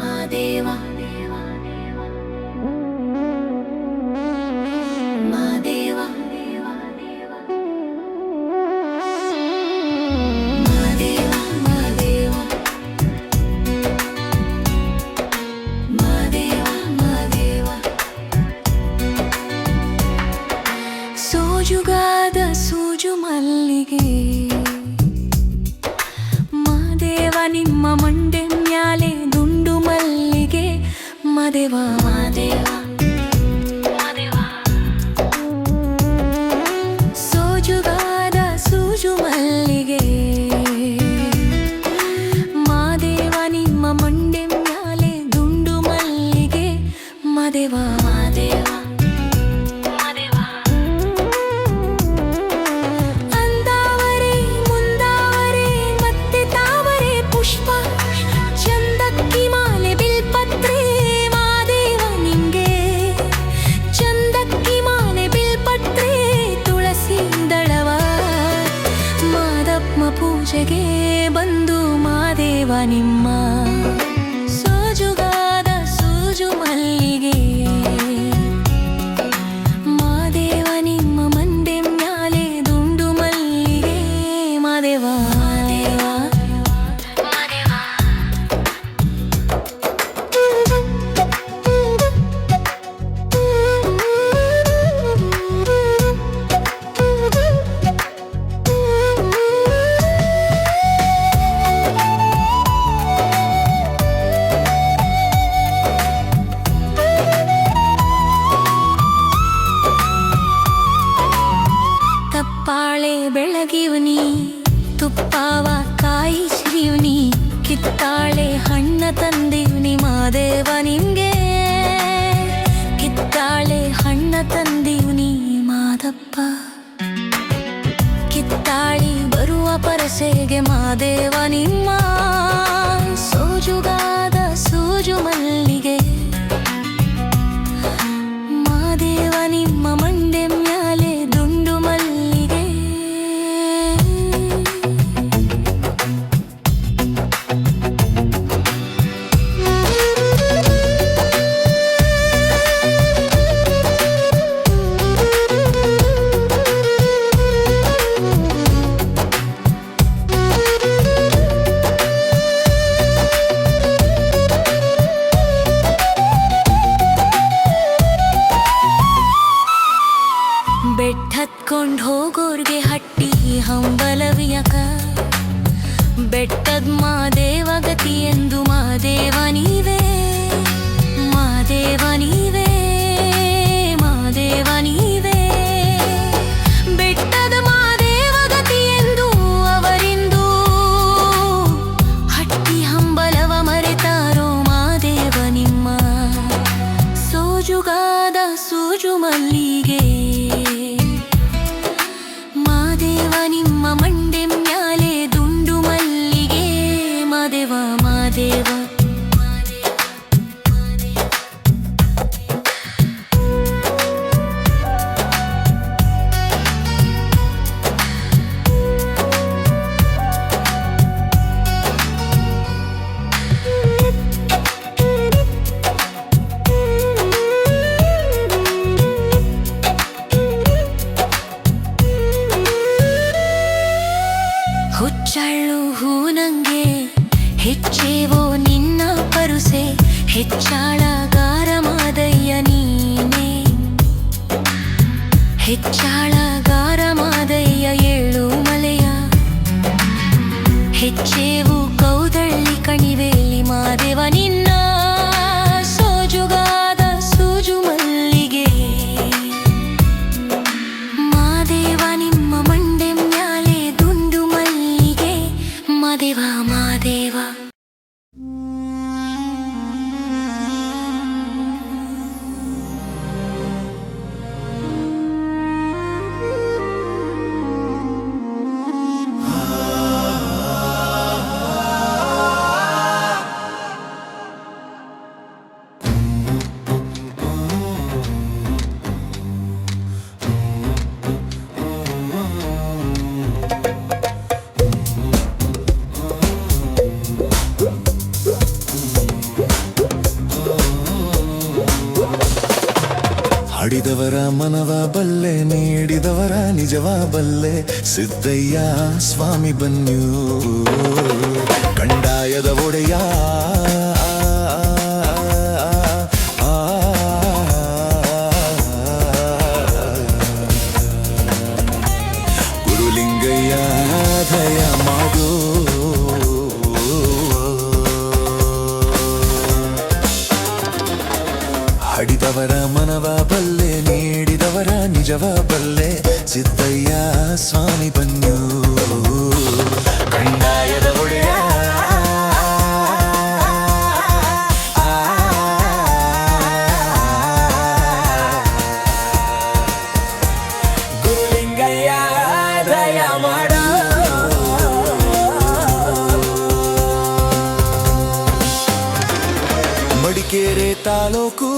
மகாதேவா ప్రతి ఎందు మా దేవ నీవే మా దేవ はまでは ಸಿದ್ದಯ್ಯ ಸ್ವಾಮಿ ಬನ್ಯೂ. ತಾಲೂಕು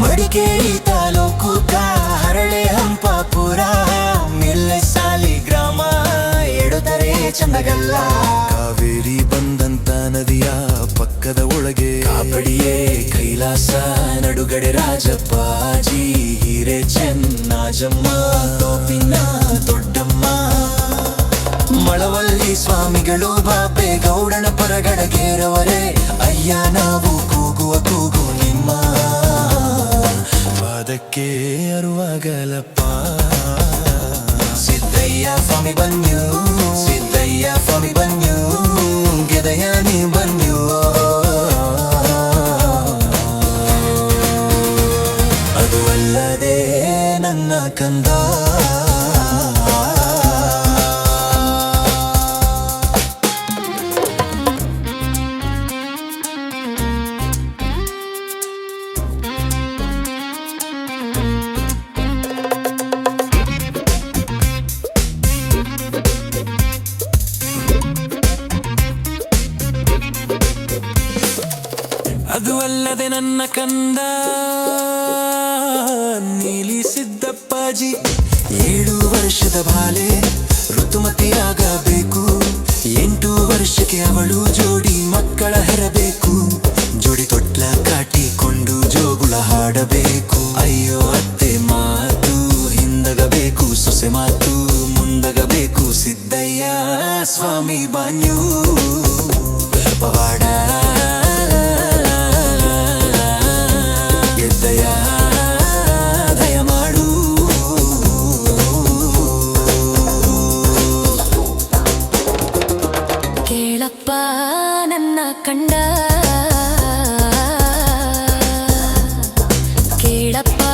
ಮಡಿಕೇರಿ ತಾಲೂಕು ಹರಳೆ ಹಂಪಾಪುರ ಮಿಲ್ಲೆ ಸಾಲಿ ಗ್ರಾಮ ಎಡುದರೆ ಚಂದಗಲ್ಲ. ಕಾವೇರಿ ಬಂದಂತ ನದಿಯ ಪಕ್ಕದ ಒಳಗೆ ಕಾಬಡಿಯೇ ಕೈಲಾಸ ನಡುಗಡೆ ರಾಜಪ್ಪಾಜಿ ಹಿರೇ ಚೆನ್ನಾಜಮ್ಮ ತೋಪಿನ ದೊಡ್ಡಮ್ಮ ಮಳವಳ್ಳಿ ಸ್ವಾಮಿಗಳು ಬಾಪೆ, ಗೌಡನ ಪರಗಡಗೇರವರೇ ಅಯ್ಯ ನಾವು ಕೂಗುವ ಕೂಗು ನಿಮ್ಮ ಪಾದಕ್ಕೆ ಅರುವಾಗಲಪ್ಪ. ಸಿದ್ದಯ್ಯ ಸ್ವಾಮಿ ಬನ್ಯು ಸಿದ್ದಯ್ಯ ಸ್ವಾಮಿ ಬನ್ಯು ಗೆದಯ ನೀ ಬನ್ಯು ಸಿದ್ದಪ್ಪಾಜಿ ಏಳು ವರ್ಷದ ಬಾಲೆ ಋತುಮತಿಯಾಗಬೇಕು. ಎಂಟು ವರ್ಷಕ್ಕೆ ಅವಳು ಜೋಡಿ ಮಕ್ಕಳ ಹೆರಬೇಕು. ಜೋಡಿ ತೊಟ್ಲ ಕಾಟಿಕೊಂಡು ಜೋಗುಳ ಹಾಡಬೇಕು. ಅಯ್ಯೋ ಅತ್ತೆ ಮಾತು, ಹಿಂದಗಬೇಕು ಸೊಸೆ ಮಾತು, ಮುಂದಗಬೇಕು ಸಿದ್ದಯ್ಯ, ಸ್ವಾಮಿ ಬಾನ್ಯೂ. ಪವಾಡ வேடப்பா.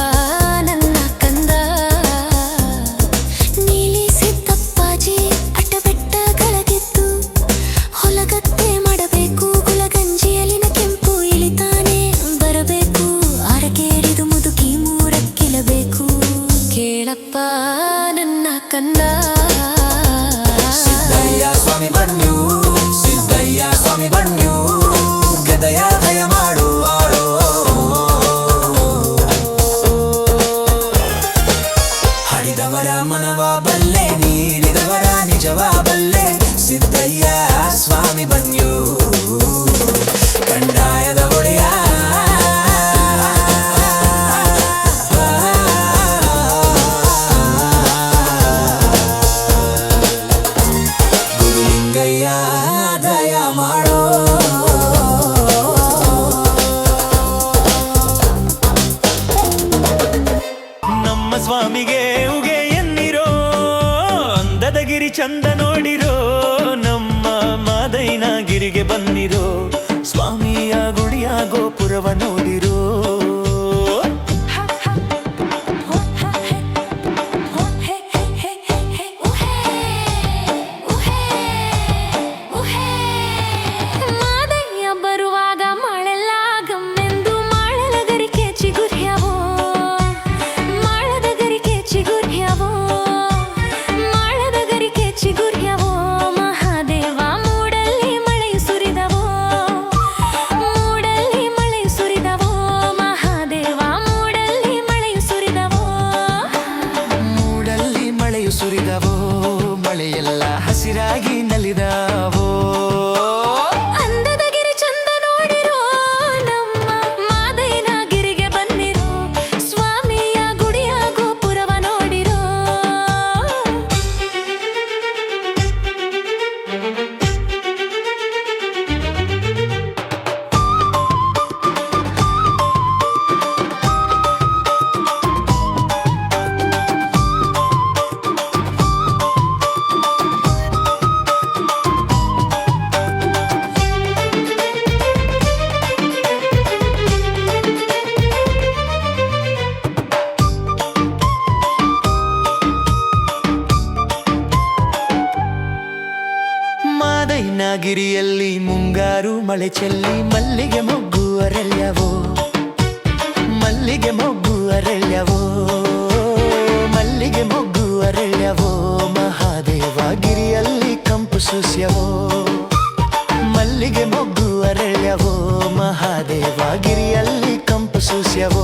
ಸುಸ್ಯವೋ.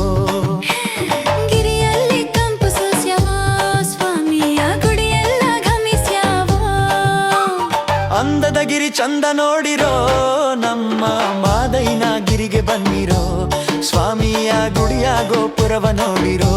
ಗಿರಿಯಲ್ಲಿ ಕಂಪು ಸೋಸ್ಯವೋ ಸ್ವಾಮಿಯ ಗುಡಿಯೆಲ್ಲ ಗಮಿಸ್ಯವೋ. ಅಂದದ ಗಿರಿ ಚಂದ ನೋಡಿರೋ ನಮ್ಮ ಮಾದೈನ ಗಿರಿಗೆ ಬಂದಿರೋ ಸ್ವಾಮಿಯ ಗುಡಿಯ ಗೋಪುರವ ನೋಡಿರೋ.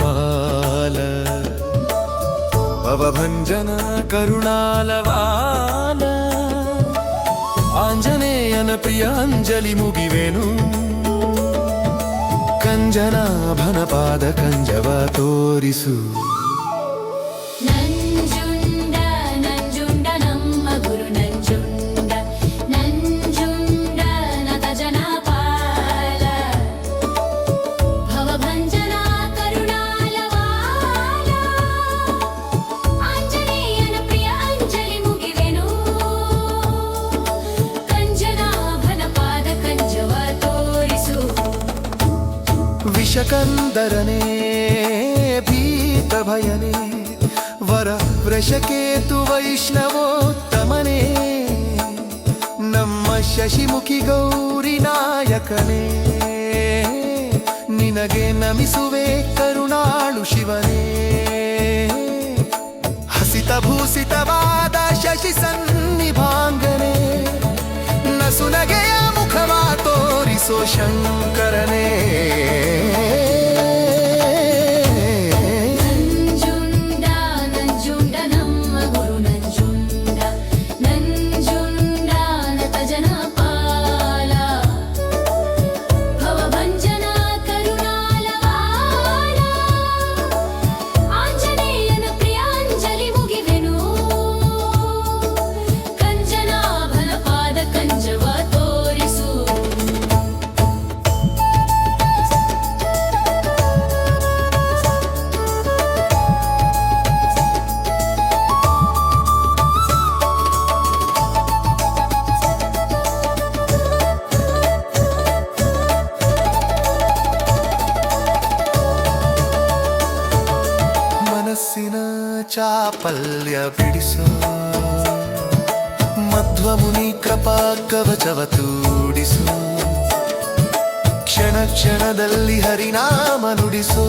पाल भवभञ्जन करुणालवाल आञ्जनेयन प्रियाञ्जलिमुगिवेनु कञ्जनाभनपाद कञ्जवा तोरिसु ವಿಷಕಂದರನೇ ಭೀತ ಭಯನೆ, ವರ ವೃಷಕೇತು ವೈಷ್ಣವೋತ್ತಮನೆ, ನಮ್ಮ ಶಶಿಮುಖಿ ಗೌರಿ ನಾಯಕನೇ, ನಿನಗೆ ನಮಿಸುವೆ ಕರುಣಾಳು ಶಿವನೇ. ಹಸಿತ ಭೂಸಿತವಾದ ಶಶಿ ಸನ್ನಿಭಾಂಗನೆ, ನಸುನಗೆಯ ಮುಖವ ತೋರಿಸೋ ಶಂಕರನೇ ಚಾಪಲ್ಯ ಬಿಡಿಸೋ ಮಧ್ವ ಮುನಿ ಕೃಪಾ ಕವಚವ ತೂಡಿಸೋ. ಕ್ಷಣ ಕ್ಷಣದಲ್ಲಿ ಹರಿನಾಮ ನುಡಿಸೋ.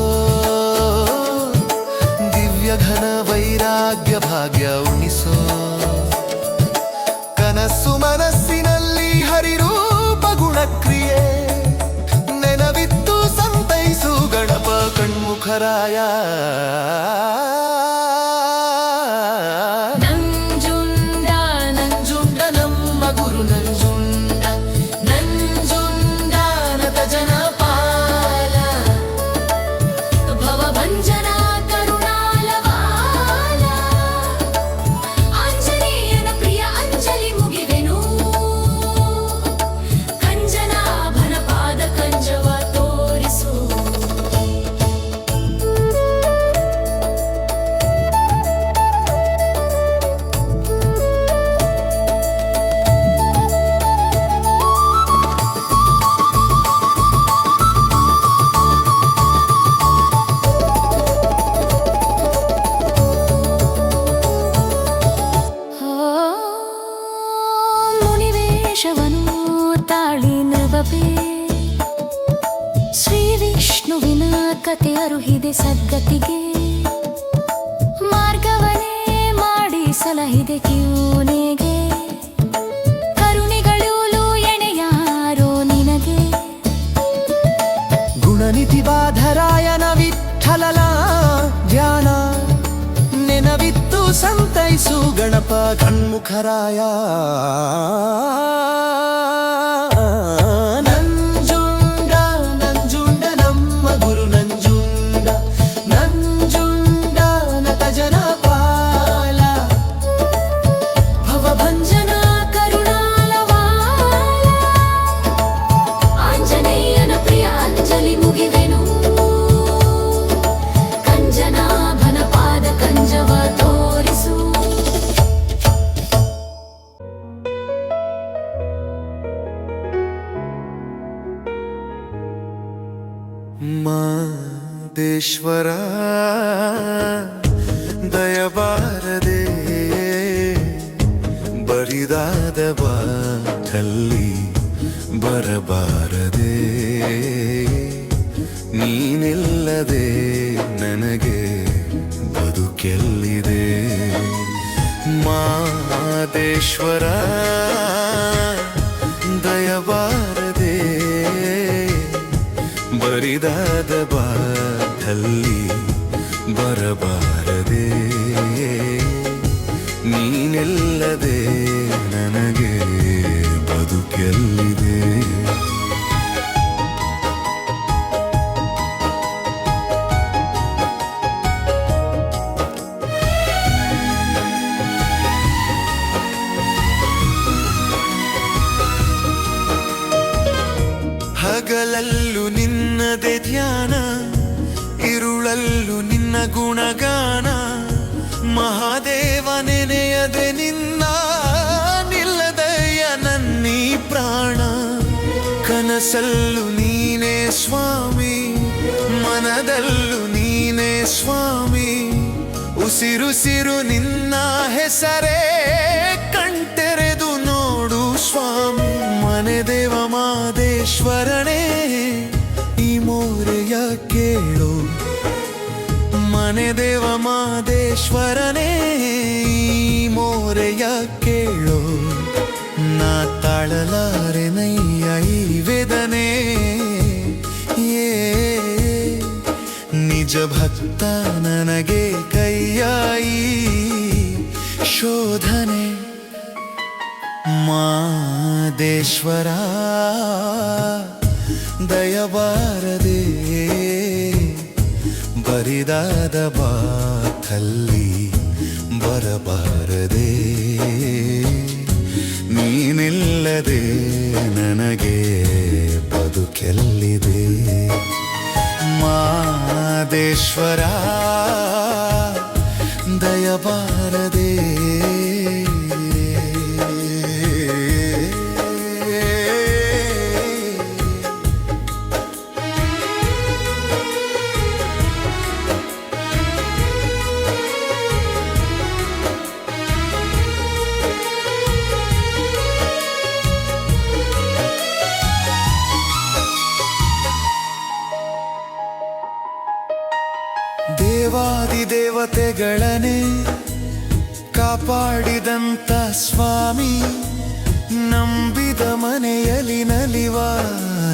ದಿವ್ಯ ಘನ ವೈರಾಗ್ಯ ಭಾಗ್ಯ ಉಣಿಸೋ. ಕನಸು ಮನಸ್ಸಿನಲ್ಲಿ ಹರಿರೂಪ ಗುಣಕ್ರಿಯೆ. ನೆನವಿತ್ತು ಸಂತೈಸು ಗಣಪ ಕಣ್ಮುಖರಾಯ. ನಮ್ಮ ಗುರು ನಂಜುಂಡ ಕೇಶವನು ತಾಳಿ ಶ್ರೀ ವಿಷ್ಣುವಿನ ಕತೆ ಅರುಹಿದೆ ಸದ್ಗತಿಗೆ. ಮಾರ್ಗವನೇ ಮಾಡಿ ಸಲಹಿದೆ ಕ್ಯೂನೆಗೆ ಕರುಣಿಗಳೂ ಎಣೆಯಾರೋ ನಿನಗೆ. ಗುಣನಿಧಿ ಬಾಧರಾಯನ ವಿಠಲಲ ಧ್ಯಾನ. ನೆನವಿತ್ತು ಸಂತೈಸು ಗಣಪ ಕಣ್ಮುಖರಾಯ. ಮಾದೇಶ್ವರ ದಯಬಾರದೆ ಬರಿದಾದ ಬಾಧಲ್ಲಿ ಬರಬಾರದೆ. ನೀನೆಲ್ಲದೆ ನನಗೆ ಬದುಕೆಲ್ಲಿದೆ ನಿನ್ನ ಗುಣಗಾನ, ಮಹಾದೇವ ನೆನೆಯದೆ ನಿನ್ನ ನಿಲ್ಲದಯ್ಯ ನನ್ನೀ ಪ್ರಾಣ. ಕನಸಲ್ಲು ನೀನೇ ಸ್ವಾಮಿ, ಮನದಲ್ಲೂ ನೀನೇ ಸ್ವಾಮಿ. ಉಸಿರುಸಿರು ನಿನ್ನ ಹೆಸರೇ ಕಣ್ತೆರೆದು ನೋಡು ಸ್ವಾಮಿ. ಮನೆ ದೇವ ಮಾದೇಶ್ವರನೇ, ಈ ಮೋರೆಯ ಕೇಳು. ಮನೆ ದೇವ ಮಾದೇಶ್ವರನೇ ಈ ಮೋರೆಯ ಕೇಳು. ನಾ ತಾಳಲಾರೆ ನಯ್ಯ ಈ ವೇದನೆ. ಏ, ನಿಜ ಭಕ್ತ ನನಗೆ ಕೈಯಾಯಿ ಶೋಧನೆ. ಮಾದೇಶ್ವರ ದಯಬಾರದೆ ಬರಿದಾದ ಬಾಕಲ್ಲಿ ಬರಬಾರದೆ. ನೀನಿಲ್ಲದೆ ನನಗೆ ಬದುಕೆಲ್ಲಿದೆ? ಮಾದೇಶ್ವರ ದಯಬಾರದೆ. ದೇವತೆಗಳನೆ ಕಾಪಾಡಿದಂತ ಸ್ವಾಮಿ, ನಂಬಿದ ಮನೆಯಲ್ಲಿ ನಲಿವ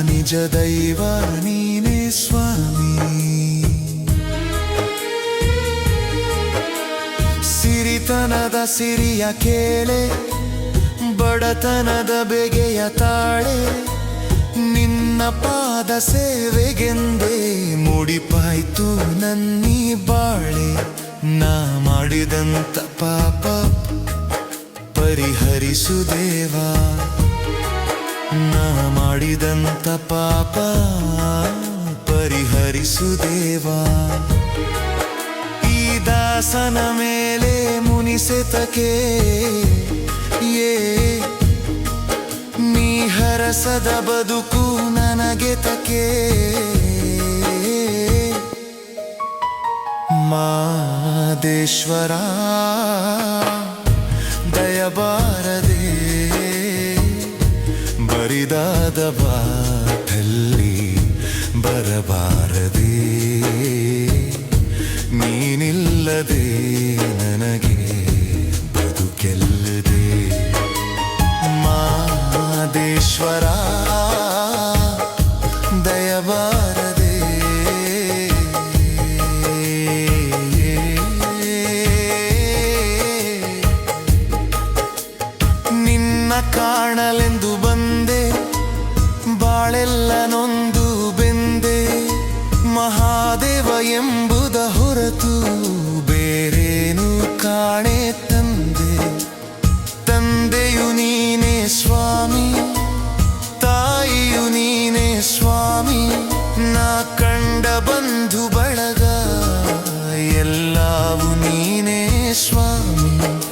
ನಿಜ ದೈವ ನೀನೇ ಸ್ವಾಮಿ. ಸಿರಿತನದ ಸಿರಿಯ ಕೇಳೆ, ಬಡತನದ ಬೆಗೆಯ ತಾಳೆ, ನಿನ್ನ ಪಾದ ಸೇವೆಗೆಂದೇ ಮುಡಿಪಾಯ್ತು ನನ್ನೀ ಬಾಳೆ. ನಾ ಮಾಡಿದಂತ ಪಾಪ ಪರಿಹರಿಸು ದೇವಾ ನಾ ಮಾಡಿದಂತ ಪಾಪ ಪರಿಹರಿಸು ದೇವಾ ಈ ದಾಸನ ಮೇಲೆ ಮುನಿಸೆತಕೆ, ಏ, ನೀ ಹರಸದ ಬದುಕು ನನಗೆ ತಕೆ. ಮಾದೇಶ್ವರ ದಯಬಾರದೆ ಬರಿದಾದ ಬಾಟಲ್ಲಿ ಬರಬಾರದೆ ನೀನಿಲ್ಲದೆ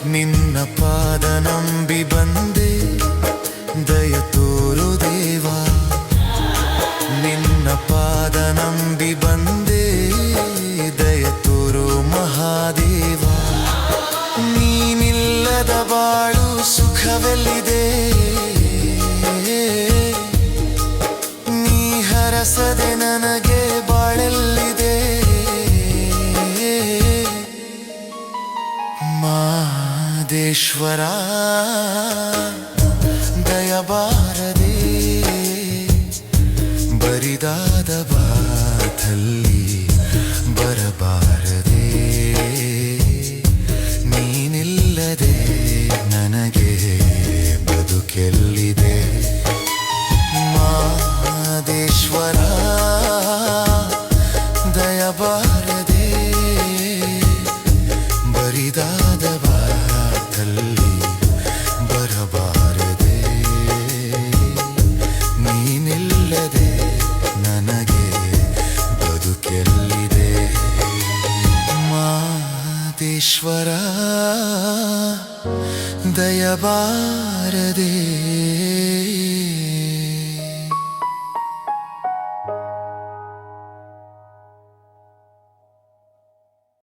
ಸ್ವಾಮಿ ನಿನ್ನ ಪಾದ ನಂಬಿ